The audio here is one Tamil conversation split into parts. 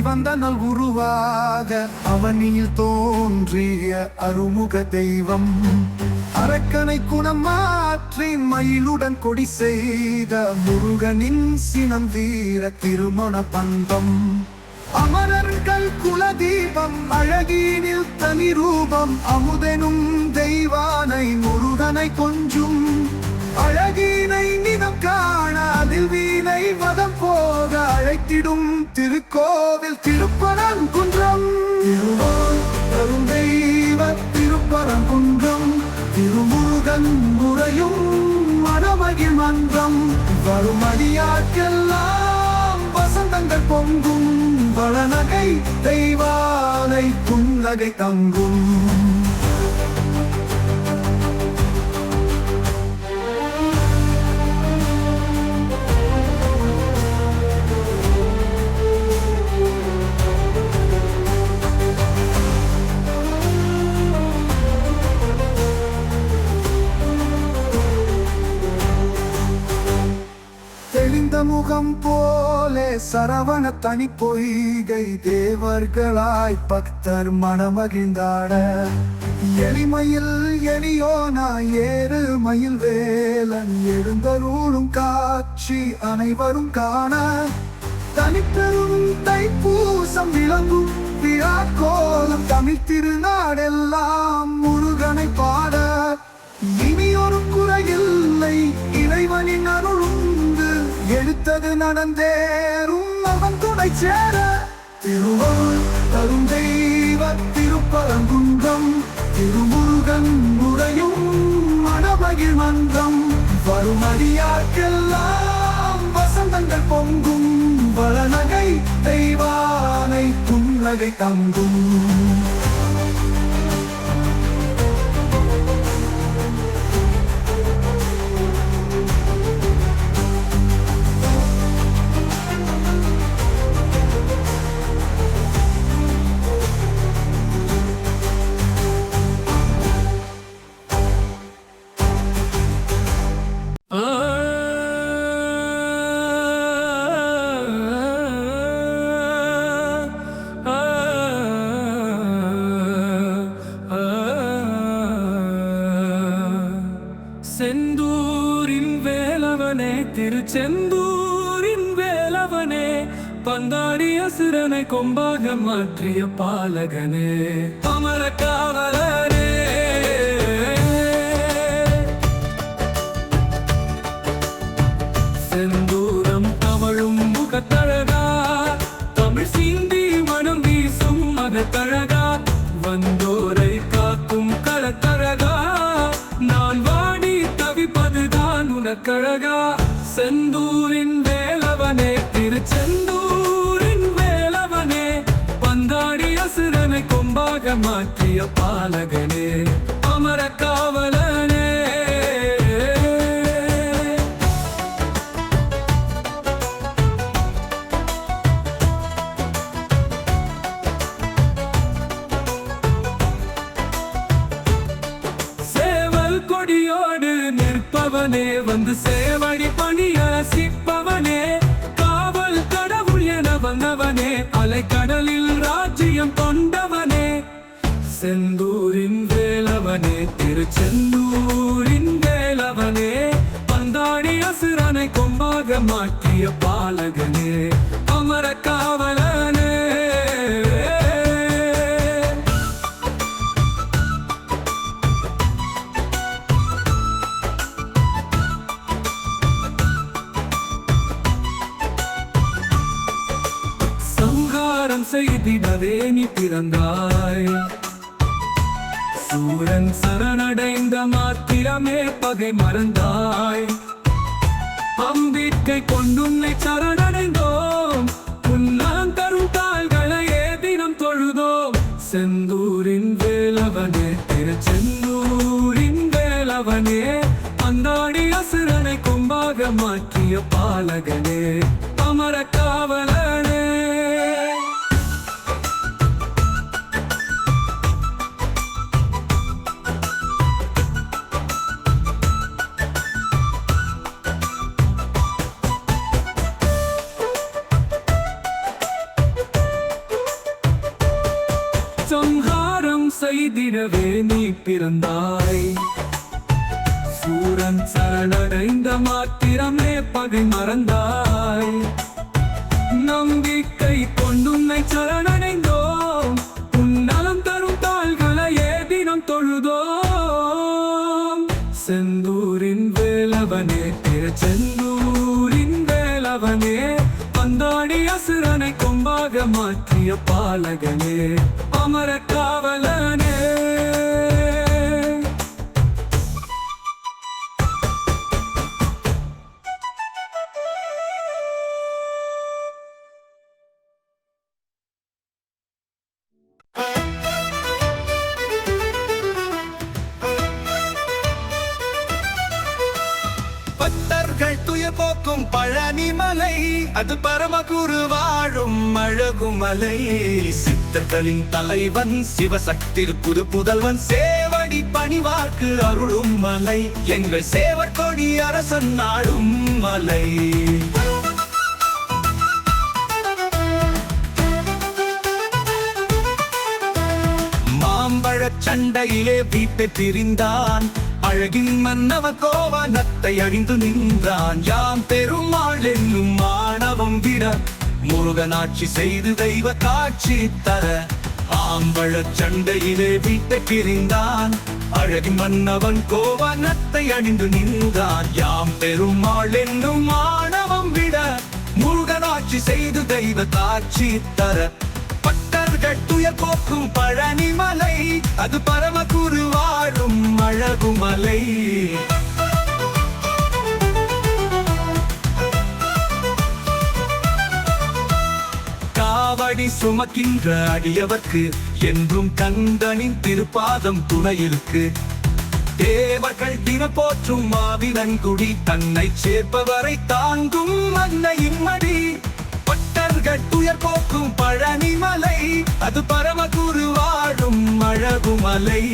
வழியாகி சிவந்தனல் உருவாக அவனியில் தோன்றிய அருமுக தெய்வம். அரக்கனை குணம் மாற்றி மயிலுடன் கொடி செய்த முருகனின் சினம் வீர திருமண பந்தம். அமரர்கள் குலதீபம் அழகீனில் தனி ரூபம் அமுதனும் தெய்வானை முருகனை கொஞ்சும். அழகி காணாதில் வீணை வதம் போக அழைத்திடும் திருக்கோவில் திருப்பரங்குன்றம். திருவோன் தரும் தெய்வ திருப்பரங்குன்றம். திருமுருகன் முறையும் மனமகிழ் மன்றம். வரும் அடியாக்கெல்லாம் வசந்தங்கள் பொங்கும். வளநகை தெய்வானை புன்னகை தங்கும். தெளிந்த முகம் போலே சரவண தனி பொய்கை தேவர்களாய் பக்தர் மனமகிழ்ந்தாட எளிமையில் எளியோனா ஏறு மயில் வேலன் எழுந்தருளும் காட்சி அனைவரும் காண. தனிப்பெரும் தைப்பூசம் விளங்கும் விழா கோலம் தமிழ் திருநாடெல்லாம் முருகனை பாட. இனியொரு குறையில்லை இறைவனின் அருளும் எடுத்தது நடந்தேறும் அவன் துணை சேர. திருவருள் தரும் தெய்வ திருப்பரங்குன்றம் திருமுருகன் முறையும் மணமகிழ் மன்றம். வரும் அடியார்க்கெல்லாம் வசந்தங்கள் பொங்கும் வளநகை தெய்வானை புன்னகை தங்கும். திருச்செந்தூரின் வேலவனே பந்தாடி அசுரனை கொம்பாக மாற்றிய பாலகனே அமர காவலனே சங்காரம் செய்திடவே நீ பிறந்தார் அடைந்த மாத்திரமே பகை மறந்தாய். அம்பிக்கை கொண்டுன்னை சரணடைந்தோம். உன்னான் தரும் தாள்களையே தினம் தொழுதோம். செந்தூரின் வேலவனே திருச்செந்தூரின் வேலவனே அந்தாடி அசுரனை கும்பாக மாற்றிய பாலகனே. தினம் செந்தூரின் வேலவனே செந்தூரின் வேலவனே பந்தாடி அசுரனை கொம்பாக மாற்றிய பாலகனே. அமர காவலன் மலையே சித்தத்தலின் தலைவன் சிவசக்தி புது புதல்வன் சேவடி பணிவாக்கு அருளும் மலை எங்கள் சேவற்கொடி அரசன் நாடும் மலை. மாம்பழச் சண்டையிலே வீட்டை திரிந்தான் அழகின் மன்னவ கோவனத்தை அழிந்து நின்றான். யாம் பெருமாள் என்னும் மாணவம் விட முருகனாட்சி செய்து தெய்வ காட்சி தர. ஆம்பழ சண்டையிலே வீட்டை பிரிந்தான். அழகி மன்னவன் கோவனத்தை அணிந்து நின்றான் யாம் பெருமாள் என்னும் ஆணவம் விட முருகனாட்சி செய்து தெய்வ காட்சி தர. பக்தர்கள் துயர் போக்கும் பழனிமலை அது பரமகுரு வாழும் அழகுமலை. காவடி சுமக்கின்ற அடியவர்க்கு என்றும் கந்தனின் திருப்பாதம் துணையிருக்கு. தேவர்கள் தின போற்றும் மாவினங்குடி தன்னை சேர்ப்பவரை தாங்கும் அன்னையின் மடி. பட்டர்கள் துயர் போக்கும் பழனிமலை அது பரமகுரு வாழும் அழகுமலை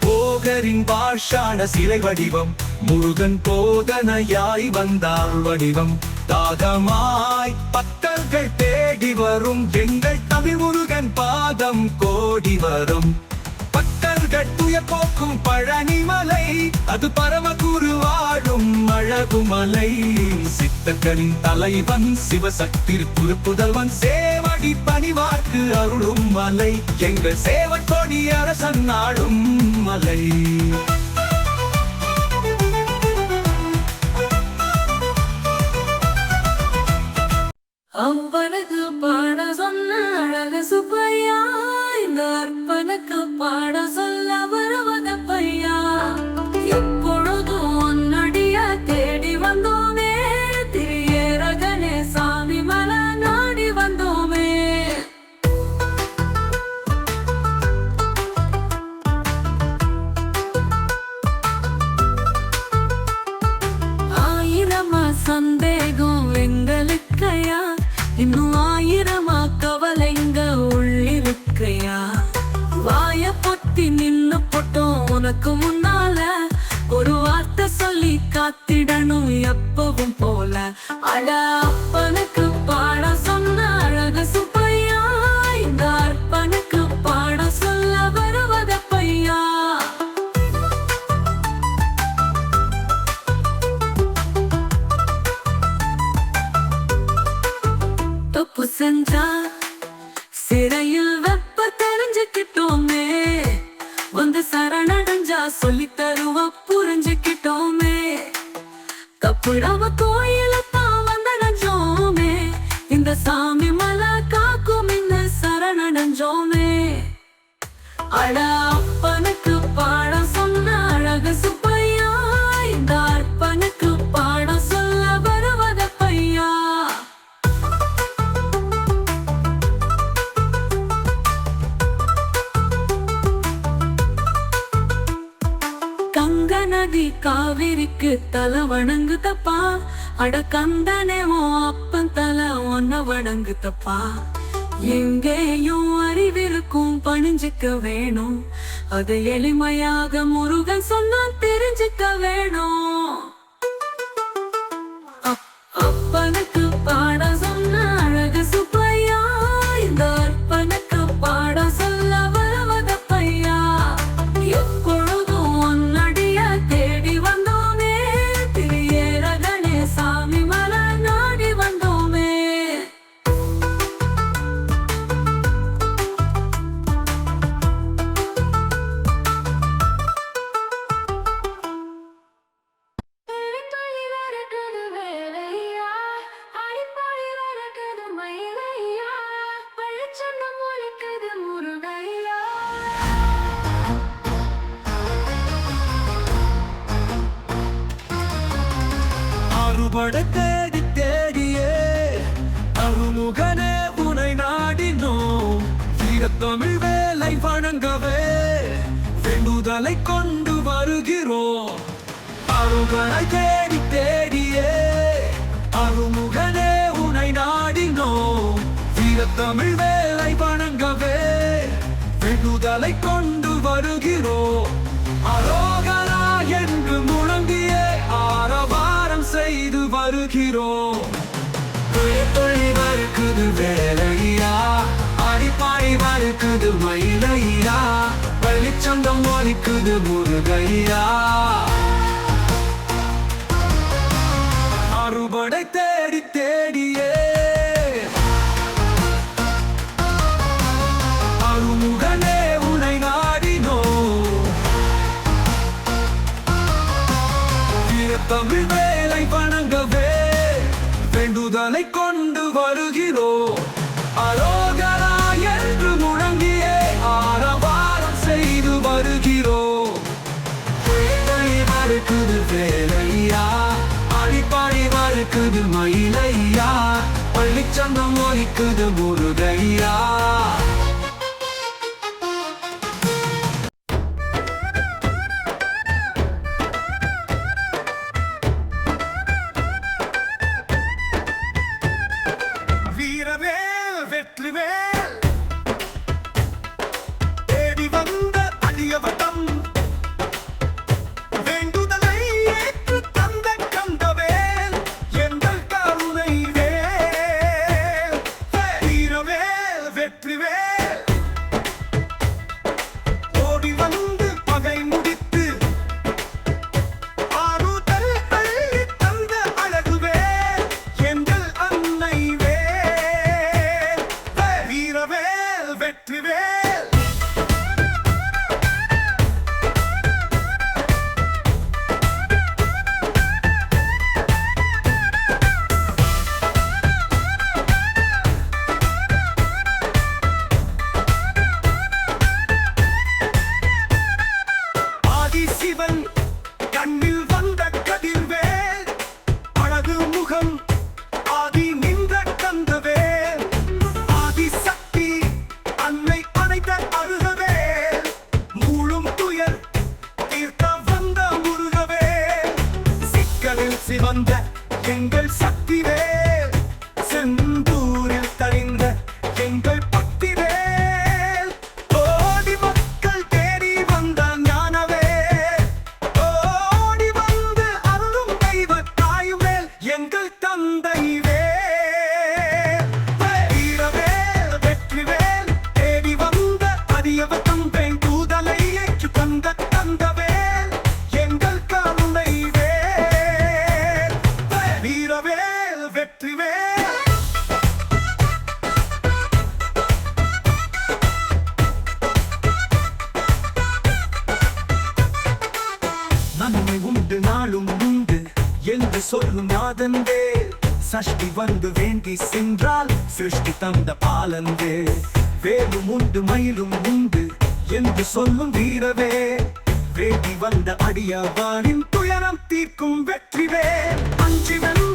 போகரின் பாஷான சிலை வடிவம் முருகன் போதனையாய் வந்தார் வடிவம். தாகமாய் பக்தர்கள் தேடி வரும். எங்கள் தமிழ் முருகன் பாதம் கோடி வரும். பக்தர்கள் துயர் போக்கும் பழனிமலை அது பரமகுரு வாழும் அழகுமலை சித்தர்களின் தலைவன் சிவசக்தி புதுப்புதல்வன் சேவடி பணிவாக்கு அருளும் மலை. எங்கள் சேவற்கொடி அரசன் நாடும் மலை. அம்பனுக்கு பாட சொன்ன அழகு சுப்பையா. இந்த அற்பனுக்கு பாட சொல்ல வருவத பையா. பொத்தி நின்னு போட்டோம் உனக்கு முன்னால. ஒரு வார்த்தை சொல்லி காத்திடணும் எப்பவும் போல. அடா காவிரிக்கு தலை வணங்கு தப்பா அட கந்தனே அப்பன் தலை ஒன்ன வணங்கு தப்பா எங்கேயும் அறிவிருக்கும் பணிஞ்சுக்க வேணும். அது எளிமையாக முருகன் சொன்னா தெரிஞ்சுக்க வேணும். ஆற்றலை கொண்டு வருகிறோம் அருகனை தேடி தேடியே அருமுகனே உனை நாடினோம் வீரத்தமிழ் வேலை வணங்கவே விடுதலை கொண்டு வருகிறோம் அரோகரா என்று முழங்கிய ஆரவாரம் செய்து வருகிறோம் துளி துளி மறுக்குது வேலையா ஒலிக்குது முருகையா. மறுக்குது வேலையா? அடிப்பாடி மறுக்குது மயிலையா? பள்ளிச்சந்தம் ஒழிக்குது முருகையா? வந்த அடியாவானின் துயரம் தீர்க்கும் வெற்றிவே அஞ்சி வெறும்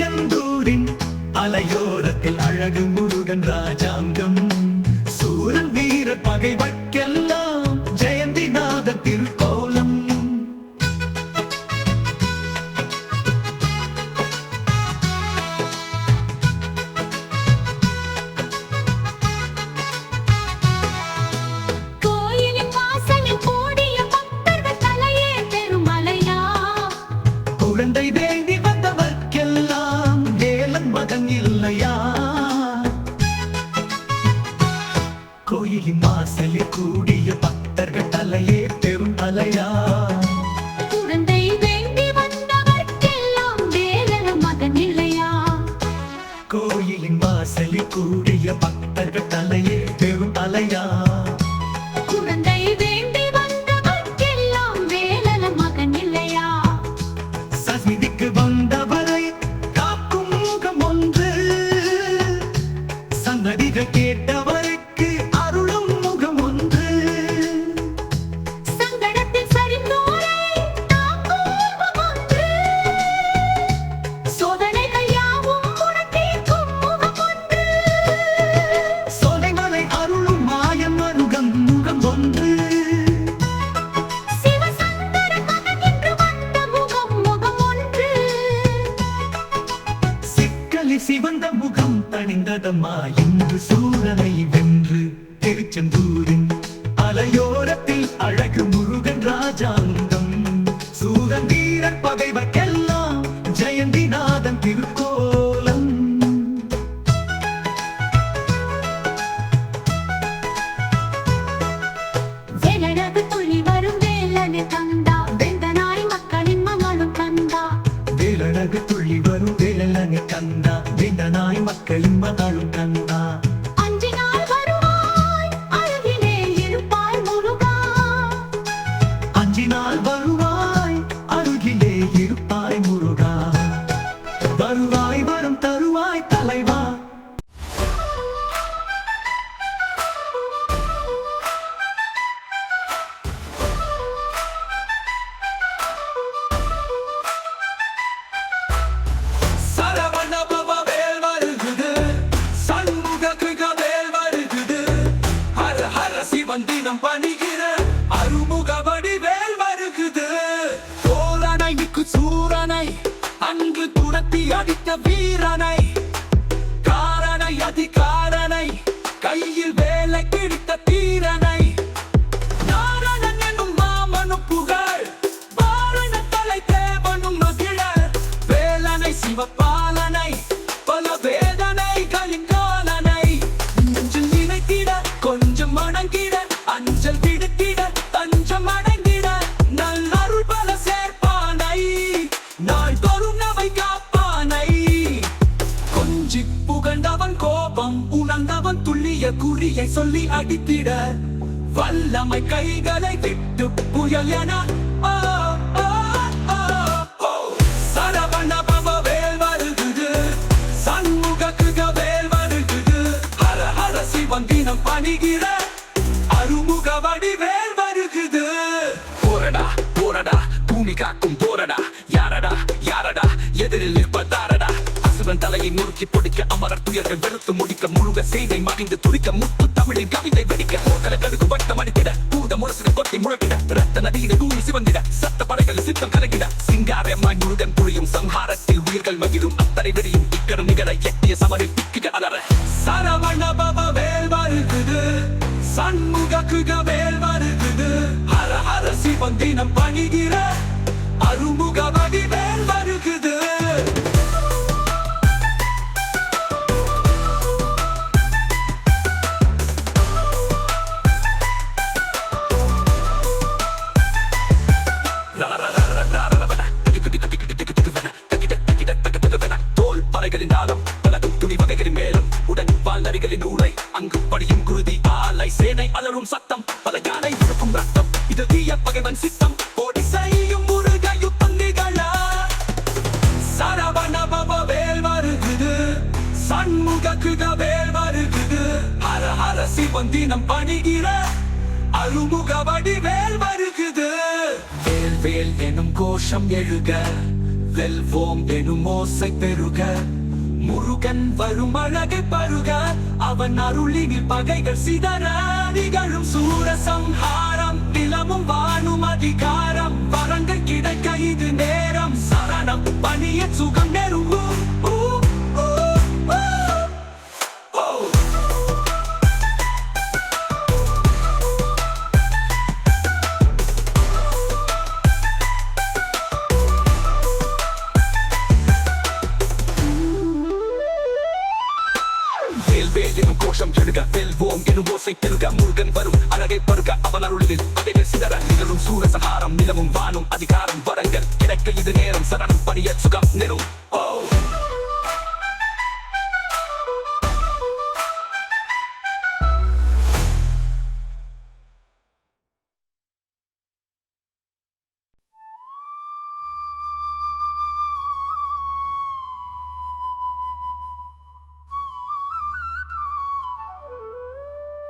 திருச்செந்தூரின் அலையோரத்தில் அழகு தங்கள் தலையே பெரும் அலையா? জানব தேவன் தினம் பணிகிற அருமுக வடிவேல் வருகுது. தோழனை மிக்கு சூரனை அங்கு துரத்தி அடித்த வீரனை. வந்தவன் துள்ளிய குறியை சொல்லி அடித்திட. வல்லமை கைகளை விட்டு புயல் என. வங்கினம் பணிகிற அருமுக போரடா போரடா பூமி காக்கும் போரடா யாரடா யாரடா எதிரில் அரசன் தலையை முறுக்கி பொடிக்க அமரர் துயர்கள் வெறுத்து முடிக்க முழுக செய்தை மறைந்து துடிக்க முத்து தமிழின் கவிதை வெடிக்க போக்கல கடுகு வட்டம் அடித்திட பூத முரசு கொட்டி முழக்கிட ரத்த நதியிட கூறி சிவந்திட சத்த படைகள் சித்தம் கலகிட சிங்காரமாய் முழுதன் புரியும் சம்ஹாரத்தில் உயிர்கள் மகிழும் அத்தனை விடியும் இக்கரும் நிகழ எட்டிய சமரில் பிக்குக அலற. சரவண பவ வேல் வருகுது சண்முக குகவே வெல்வோம் எனும் ஓசை பெருக முருகன் வரும் அழகை பருக அவன் அருளினில் பகைகள் சிதற நிகழும் சூரசம்ஹாரம் நிலமும் வானும் அதிகாரம் வரங்கள் கிடைக்க இது நேரம் சரணம் பணிய சுகம் நெருங்கும் ஓசை பெருக முருகன் வரும். அழகை பருக அவன் அருளில் பகைகள் சிதற நிகழும் சூரசகாரம் நிலவும் வானும் அதிகாரம். வரங்கள். கிடைக்க இது நேரம். சரணம் பணிய சுகம் நெரும் ஓ.